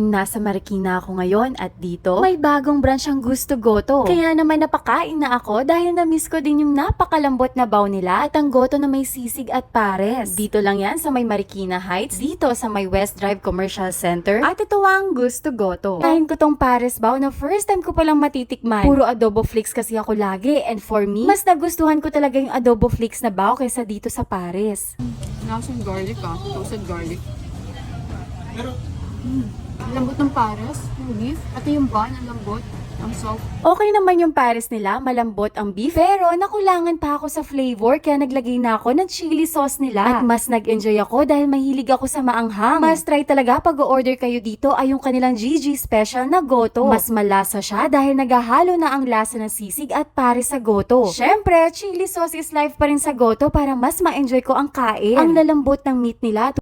Nasa Marikina ako ngayon at dito may bagong branch ang Gusto Goto. Kaya naman napakain na ako dahil na-miss ko din yung napakalambot na baw nila at ang goto na may sisig at pares. Dito lang yan sa may Marikina Heights, dito sa may West Drive Commercial Center. At ito ang Gusto Goto. Kain ko tong pares baw na first time ko palang matitikman. Puro adobo flakes kasi ako lagi and for me, mas nagustuhan ko talaga yung adobo flakes na baw kaysa dito sa pares. Lasang garlic ah. Toasted garlic. Mm. Lambot ng pares, yung beef, at yung bun, ang lambot, ang soft. Okay naman yung pares nila, malambot ang beef, pero nakulangan pa ako sa flavor kaya naglagay na ako ng chili sauce nila. At mas nag-enjoy ako dahil mahilig ako sa maanghang. Mas try talaga pag order kayo dito ay yung kanilang GG special na goto. Mas malasa siya dahil naghahalo na ang lasa ng sisig at pares sa goto. Syempre, chili sauce is life pa rin sa goto para mas ma-enjoy ko ang kain. Ang lalambot ng meat nila